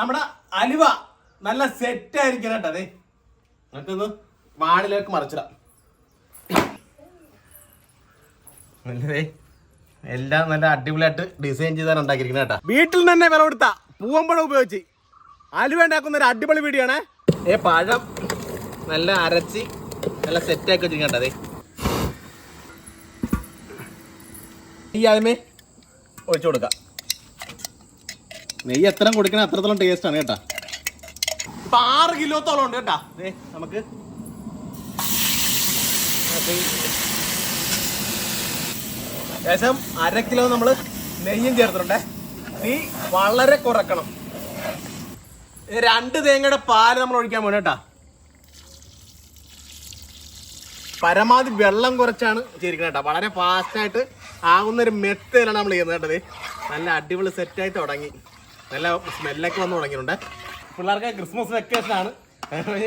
നമ്മുടെ അലുവ നല്ല സെറ്റ് ആയിരിക്കണം കേട്ടോ അതെ എന്നിട്ടൊന്ന് വാണിലേക്ക് മറിച്ചിടാം. നല്ലതേ. എല്ലാം നല്ല അടിപൊളിയായിട്ട് ഡിസൈൻ ചെയ്താണ് ഉണ്ടാക്കിയിരിക്കുന്നത് കേട്ടോ. വീട്ടിൽ തന്നെ വില കൊടുത്ത. പൂവമ്പഴം ഉപയോഗിച്ച്. അലുവ ഉണ്ടാക്കുന്ന ഒരു അടിപൊളി വീഡിയോ ആണ്. ഏ പഴം നല്ല അരച്ച് നല്ല സെറ്റ് ആക്കി വെച്ചിരിക്കട്ടെ അതെ ഈ ആദ്യമേ ഒഴിച്ചു കൊടുക്കാം. നെയ്യ് എത്ര കൊടുക്കണേ അത്രത്തോളം ടേസ്റ്റ് ആണ് കേട്ടാ. ഇപ്പൊ ആറ് കിലോത്തോളം ഉണ്ട് കേട്ടാ. ദേ നമുക്ക്. ഏകദേശം അര കിലോ നമ്മൾ നെയ്യും ചേർത്തിട്ടുണ്ടേ. തീ വളരെ കുറക്കണം. രണ്ട് തേങ്ങയുടെ പാൽ നമ്മൾ ഒഴിക്കാൻ പോണേ കേട്ടാ. പരമാവധി വെള്ളം കുറച്ചാണ് ചെയ്തിരിക്കുന്നത് കേട്ടോ. വളരെ ഫാസ്റ്റായിട്ട് ആകുന്ന ഒരു മെത്തേലാണ് നമ്മൾ ചെയ്യുന്നത് കേട്ടത് നല്ല അടിപൊളി സെറ്റായി തുടങ്ങി. നല്ല സ്മെല്ലൊക്കെ വന്ന് തുടങ്ങിയിട്ടുണ്ട്. പിള്ളേർക്ക് ക്രിസ്മസ് വെക്കേഷൻ ആണ്.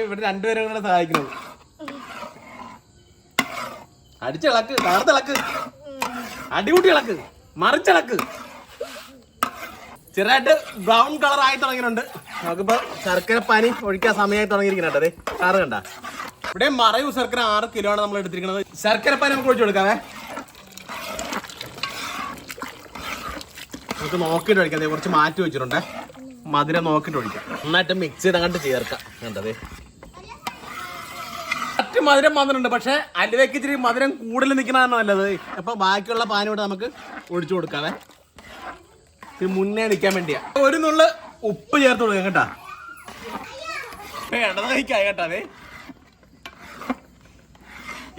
ഇവിടെ രണ്ടുപേരും കൂടെ സഹായിക്കുന്നത്. അടിച്ചിളക്ക് തളർത്തിളക്ക് അടികൂട്ടി ഇളക്ക്. മറിച്ചിളക്ക് ചെറുതായിട്ട് ബ്രൗൺ കളർ ആയി തുടങ്ങിയിട്ടുണ്ട്. നമുക്കിപ്പോ ശർക്കര പനി ഒഴിക്കാൻ സമയമായി തുടങ്ങിയിരിക്കുന്നുണ്ട് അതെ. കാറ് കണ്ട? ഇവിടെ മറയു ശർക്കര ആറ് കിലോ ആണ് നമ്മൾ എടുത്തിരിക്കുന്നത്. ശർക്കര പനി നമുക്ക് ഒഴിച്ചു കൊടുക്കാവേ നമുക്ക് നോക്കിയിട്ട് ഒഴിക്കാം. കുറച്ച് മാറ്റി വെച്ചിട്ടുണ്ട്. മധുരം നോക്കിയിട്ട് ഒഴിക്കാം. നന്നായിട്ട് മിക്സ് ചെയ്ത് അങ്ങോട്ട് ചേർക്കാം. കണ്ടത് കറക്റ്റ് മധുരം വന്നിട്ടുണ്ട് പക്ഷെ അലുവയ്ക്ക് ഇച്ചിരി മധുരം കൂടുതൽ നിൽക്കുന്നതാണ് നല്ലത്. അപ്പൊ ബാക്കിയുള്ള പാനി ഇവിടെ നമുക്ക് ഒഴിച്ചു കൊടുക്കാവേ. ഇത് മുന്നേ നിൽക്കാൻ വേണ്ടിയാ. ഒരു നുള്ളു ഉപ്പ് ചേർത്ത് കൊടുക്കാം കേട്ടാ. ഇടതായിക്കായി കേട്ടാ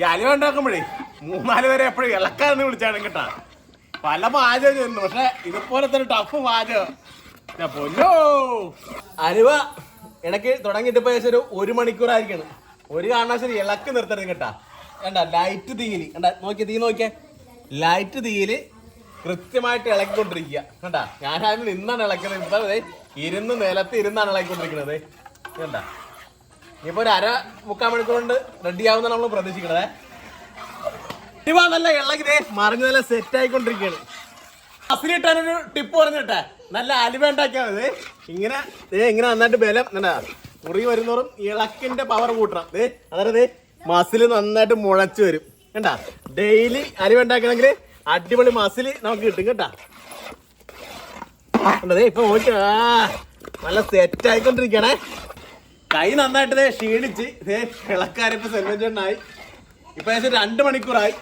ഈ അലുവ ഉണ്ടാക്കുമ്പോഴേ മൂന്നാൽ പേരെ എപ്പോഴും ഇളക്കാരെന്ന് വിളിച്ചാണ് കേട്ടാ. പല പാചകം പക്ഷെ ഇതുപോലെ തന്നെ ടഫ് പാചകം ഞാൻ പൊന്നോ. അലുവ ഇടയ്ക്ക് തുടങ്ങിയിട്ട് ഇപ്പൊ ഏകദേശം ഒരു ഒരു മണിക്കൂറായിരിക്കണം. ഒരു കാരണവശാലും ഇളക്ക് നിർത്തരുത് കേട്ടാ. കണ്ട ലൈറ്റ് തീയിൽ കണ്ട നോക്കിയ തീ നോക്കിയേ. ലൈറ്റ് തീയിൽ കൃത്യമായിട്ട് ഇളക്കിക്കൊണ്ടിരിക്കുക. കണ്ട ഞാനായിരുന്നു ഇന്നാണ് ഇളക്കുന്നത്. ഇപ്പൊ ഇരുന്ന് നിലത്ത് ഇരുന്നാണ് ഇളക്കിക്കൊണ്ടിരിക്കുന്നത്. കണ്ട. ഇപ്പൊ ഒരു അര മുക്കാൽ മണിക്കൂർ കൊണ്ട് റെഡി ആവുന്ന നമ്മൾ പ്രതീക്ഷിക്കണതേ. ഇവ നല്ല ഇളകിതേ മറിഞ്ഞ് നല്ല സെറ്റ് ആയിക്കൊണ്ടിരിക്കുകയാണ് അസിലിട്ടാനൊരു ടിപ്പ് പറഞ്ഞിട്ടെ നല്ല അലുവ ഉണ്ടാക്കിയാൽ ഇങ്ങനെ ദേ ഇങ്ങനെ നന്നായിട്ട് ബലം എന്താ മുറി വരുന്നോറും ഇളക്കിന്റെ പവർ കൂട്ടണം. ദേ അതായത് മസിൽ നന്നായിട്ട് മുളച്ചു വരും. കണ്ടാ? ഡെയിലി അലുവ അടിപൊളി മസിൽ നമുക്ക് കിട്ടും കേട്ടാ കണ്ടോ, ദേ ഇപ്പൊ നോക്കി. നല്ല സെറ്റ് ആയിക്കൊണ്ടിരിക്കണേ കൈ നന്നായിട്ട് ദേ ക്ഷീണിച്ച് ദേ ഇളക്കാരിപ്പോ സെൽവഞ്ചേട്ടനായി ഇപ്പൊ ഏകദേശം രണ്ട് മണിക്കൂറായി.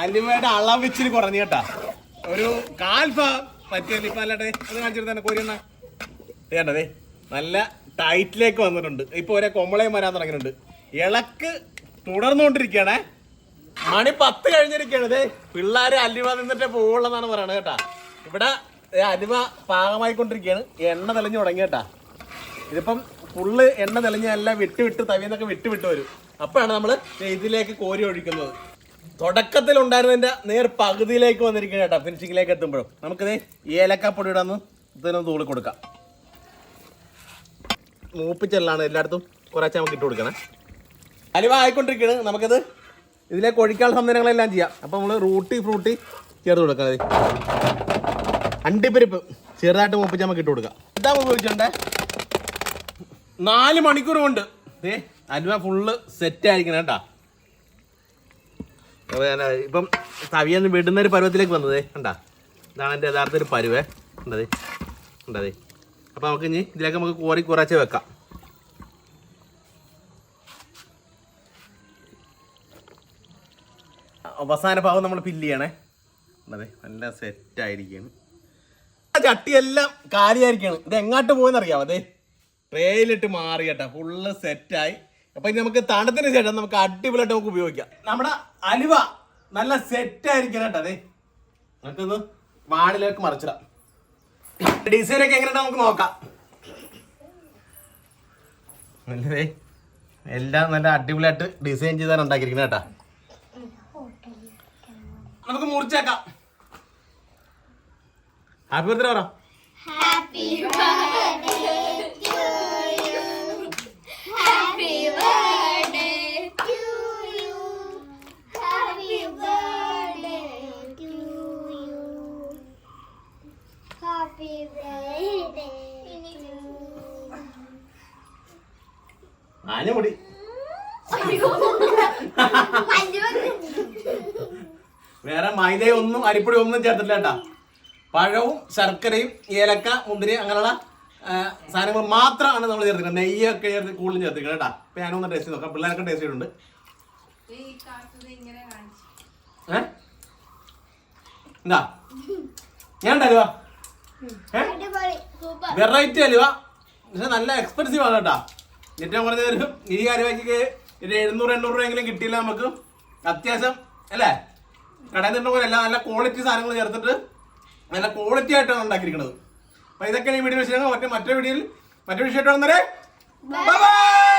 അലുവയുടെ അളവ് ഇച്ചിരി കുറഞ്ഞു കേട്ടാ. ഒരു കാൽഫ പറ്റിയത് ഇപ്പൊ അല്ലാട്ടെ അത് കാണിച്ചിരുന്നെ കോരിയെണ്ണ ചെയ്യണ്ടതേ നല്ല ടൈറ്റിലേക്ക് വന്നിട്ടുണ്ട്. ഇപ്പൊ ഒരേ കൊമ്പളയും വരാൻ തുടങ്ങിയിട്ടുണ്ട്. ഇളക്ക് തുടർന്നുകൊണ്ടിരിക്കുകയാണേ. മണി പത്ത് കഴിഞ്ഞിരിക്കുകയാണ്. ദേ പിള്ളേര് അലുവ നിന്നിട്ടേ പോവുള്ളതാണ് പറയണത് കേട്ടാ. ഇവിടെ അലിമ പാകമായി പാകമായിക്കൊണ്ടിരിക്കുകയാണ്. എണ്ണ തെളിഞ്ഞു തുടങ്ങി ഇതിപ്പം ഫുള്ള് എണ്ണ തെളിഞ്ഞ എല്ലാം വിട്ട് വിട്ട് തവിന്നൊക്കെ വിട്ട് വിട്ട് വരും. അപ്പോഴാണ് നമ്മൾ ഇതിലേക്ക് കോരി ഒഴിക്കുന്നത്. തുടക്കത്തിൽ ഉണ്ടായിരുന്നതിന്റെ നേർ പകുതിയിലേക്ക് വന്നിരിക്കുക കേട്ടോ ഫിനിഷിങ്ങിലേക്ക് എത്തുമ്പോഴും. നമുക്കിത് ഏലക്കാപ്പൊടി ഇടാന്ന് ഇതിനൊന്ന് തൂളി കൊടുക്കാം. മൂപ്പിച്ചെല്ലാണ് എല്ലായിടത്തും കുറച്ച് നമുക്ക് ഇട്ട് കൊടുക്കണേ. അലിവ ആയിക്കൊണ്ടിരിക്കുകയാണ് നമുക്കിത് ഇതിലേക്ക് ഒഴിക്കാനുള്ള സംവിധാനങ്ങളെല്ലാം ചെയ്യാം. അപ്പോൾ നമ്മൾ റൂട്ടി ഫ്രൂട്ടി ചേർത്ത് കൊടുക്കാം ഇത്. അണ്ടിപ്പരിപ്പ് ചെറുതായിട്ട് മൂപ്പിച്ച് നമുക്ക് ഇട്ട് കൊടുക്കാം. ഇതാ ഉപയോഗിച്ചിട്ടുണ്ടേ നാല് മണിക്കൂർ കൊണ്ട് ഏ അലുവ ഫുള്ള് സെറ്റ് ആയിരിക്കണം കേട്ടാ. അപ്പൊ ഞാൻ ഇപ്പം തവിയെന്ന് വിടുന്ന ഒരു പരുവത്തിലേക്ക് വന്നതേ കണ്ടാ? ഇതാണ് എന്റെ യഥാർത്ഥ ഒരു പരുവേ. ഉണ്ടതേ ഉണ്ടതേ അപ്പം നമുക്ക് ഇനി ഇതിലേക്ക് നമുക്ക് കോറി കുറച്ച് വെക്കാം. അവസാന ഭാഗം നമ്മൾ ഫില്ല് ചെയ്യണേ. അതെ നല്ല സെറ്റ് ആയിരിക്കുകയാണ്. ആ ചട്ടിയെല്ലാം കാര്യമായിരിക്കണം ഇത് എങ്ങോട്ട് പോകുന്നറിയാം അതെ ട്രേയിലിട്ട് മാറി കേട്ടോ. ഫുള്ള് സെറ്റായി അപ്പൊ ഇനി നമുക്ക് തണുത്തിന് ശേഷം നമുക്ക് അടിപൊളിയായിട്ട് നമുക്ക് ഉപയോഗിക്കാം. നമ്മുടെ അലുവ നല്ല സെറ്റ് ആയിരിക്കണം കേട്ടോ അതെ നമുക്കിത് വാണിലേക്ക് മറിച്ചിടാം. ഡിസൈൻ ഒക്കെ എങ്ങനെയാ നമുക്ക് നോക്കാം. നല്ലതേ എല്ലാം നല്ല അടിപൊളിയായിട്ട് ഡിസൈൻ ചെയ്താണ് ഉണ്ടാക്കിയിരിക്കുന്നത് കേട്ടാ. നമുക്ക് മുറിച്ചേക്കാം. ഹാപ്പി ബർത്ത്ഡേ പറ. Happy you. വേറെ മൈദയും ഒന്നും അരിപ്പൊടി ഒന്നും ചേർത്തില്ല കേട്ടാ. പഴവും ശർക്കരയും ഏലക്ക മുന്തിരി അങ്ങനെയുള്ള സാധനങ്ങൾ മാത്രമാണ് നമ്മൾ ചേർത്തിരിക്കുന്നത്. നെയ്യൊക്കെ ചേർത്ത് കൂടുതലും ചേർത്തിക്കുന്നത് കേട്ടാ. അപ്പൊ ഞാനൊന്ന് ടേസ്റ്റ് ചെയ്ത് നോക്കാം. പിള്ളേർക്ക് ടേസ്റ്റ് ചെയ്തിട്ടുണ്ട്. ഏ? എന്താ? ഞാൻ സൂപ്പർ വെറൈറ്റി അലുവ പക്ഷെ നല്ല എക്സ്പെൻസീവ് ആണ് കേട്ടാ. ഏറ്റവും കുറഞ്ഞ ഒരു ഈ അലുവയ്ക്ക് ഒരു എഴുന്നൂറ് എണ്ണൂറ് രൂപയെങ്കിലും കിട്ടിയില്ല നമുക്ക്. അത്യാവശ്യം അല്ലേ? കടയിൽ നിന്ന് പോലെ അല്ല നല്ല ക്വാളിറ്റി സാധനങ്ങൾ ചേർത്തിട്ട് നല്ല ക്വാളിറ്റി ആയിട്ടാണ് ഉണ്ടാക്കിയിരിക്കുന്നത്. അപ്പൊ ഇതൊക്കെയാണ് ഈ വീഡിയോ വിഷയങ്ങൾ മറ്റേ മറ്റേ വീഡിയോയിൽ മറ്റേ വിഷയമായിട്ട് വന്നേ ബൈ